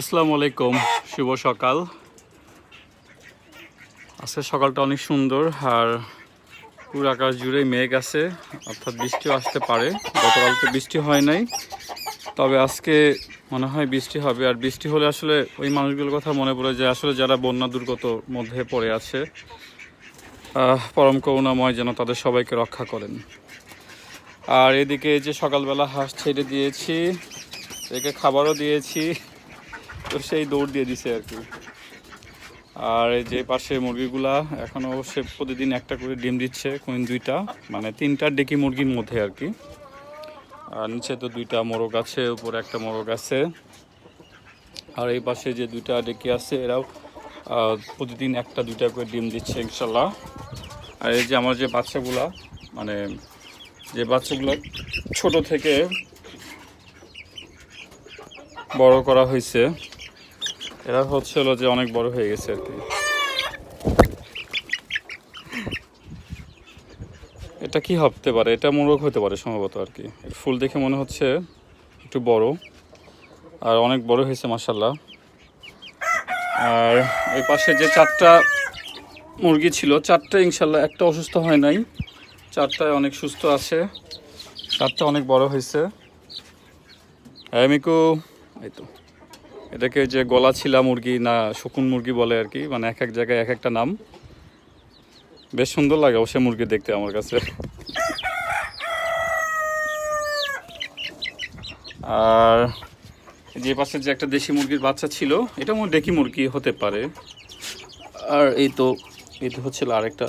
আসসালামু আলাইকুম, শুভ সকাল। আজকে সকালটা অনেক সুন্দর, আর পুরো আকাশ জুড়ে মেঘ আছে, অর্থাৎ বৃষ্টিও আসতে পারে। গতকালকে বৃষ্টি হয় নাই, তবে আজকে মনে হয় বৃষ্টি হবে, আর বৃষ্টি হলে আসলে ওই মানুষগুলোর কথা মনে পড়ে যে আসলে যারা বন্যা দুর্গত মধ্যে পড়ে আছে পরম করুণাময় যেন তাদের সবাইকে রক্ষা করেন। আর এদিকে যে সকালবেলা হাঁস ছেড়ে দিয়েছি, একে খাবারও দিয়েছি তো সেই দৌড় দিয়ে দিছে আর কি। আর যে পাশে মুরগিগুলা এখন অবশ্যই প্রতিদিন একটা করে ডিম দিচ্ছে, কোন দুইটা মানে তিনটা ডেকি মুরগির মধ্যে আর কি। আর নিচে তো দুইটা মোরগ আছে, উপরে একটা মোরগ আছে। আর এই পাশে যে দুইটা ডেকি আছে, এরাও প্রতিদিন একটা, দুইটা করে ডিম দিচ্ছে ইনশাল্লাহ আর এই যে আমার যে বাচ্চাগুলা মানে যে বাচ্চাগুলো ছোট থেকে বড় করা হয়েছে এরা হচ্ছে হলো যে অনেক বড় হয়ে গেছে আর কি। এটা কি হতে পারে? এটা মোরগ হতে পারে সম্ভবত আর কি। ফুল দেখে মনে হচ্ছে একটু বড়। আর অনেক বড় হয়েছে মাসাল্লাহ আর এই পাশে যে চারটা মুরগি ছিল, চারটা ইনশাল্লাহ একটা অসুস্থ হয় নাই। চারটায় অনেক সুস্থ আছে। চারটা অনেক বড় হয়েছে। হ্যাঁ মিকু, এই তো। এটাকে যে গলা ছিলা মুরগি না শকুন মুরগি বলে আর কি মানে এক এক জায়গায় এক একটা নাম। বেশ সুন্দর লাগে অবশ্যই মুরগি দেখতে আমার কাছে। আর যে পাশে যে একটা দেশি মুরগির বাচ্চা ছিল, এটা মনে ডেকি মুরগি হতে পারে। আর এই তো এই তো হচ্ছিল আরেকটা।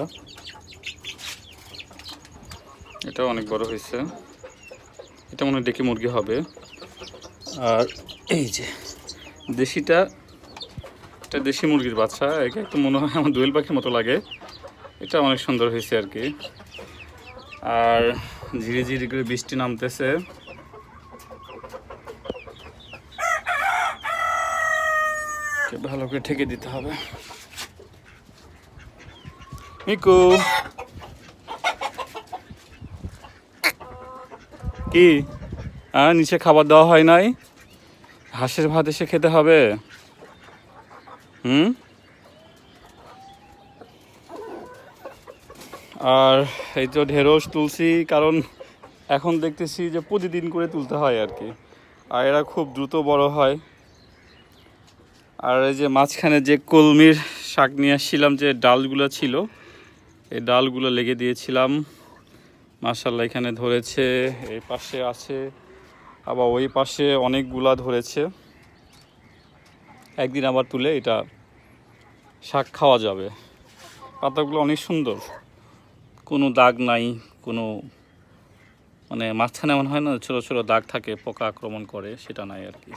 এটা অনেক বড় হয়েছে। এটা মনে ডেকি মুরগি হবে। আর এই যে দেশিটা, এটা দেশি মুরগির বাচ্চা, একে একটু মনে হয় আমার দোয়েল পাখির মতো লাগে। এটা অনেক সুন্দর হয়েছে আর কি। আর ধীরে ধীরে করে বৃষ্টি নামতেছে। ভালো করে ঠেকে দিতে হবে। মিকু! কি? হ্যাঁ নিচে খাবার দেওয়া হয় নাই? হাঁসের ভাত এসে খেতে হবে। হুম? আর এই তো ঢেঁড়স তুলছি, কারণ এখন দেখতেছি যে প্রতিদিন করে তুলতে হয় আর কি। আর এরা খুব দ্রুত বড় হয়। আর এই যে মাঝখানে যে কলমির শাক নিয়ে আসছিলাম যে ডালগুলো ছিল, এই ডালগুলো লেগে দিয়েছিলাম। মার্শাল্লাহ এখানে ধরেছে, এই পাশে আছে আবার ওই পাশে অনেকগুলা ধরেছে। একদিন আবার তুলে এটা শাক খাওয়া যাবে। পাতাগুলো অনেক সুন্দর। কোনো দাগ নাই, কোনো মানে মাঝখানে এমন হয় না, ছোটো ছোটো দাগ থাকে, পোকা আক্রমণ করে, সেটা নাই আর কি।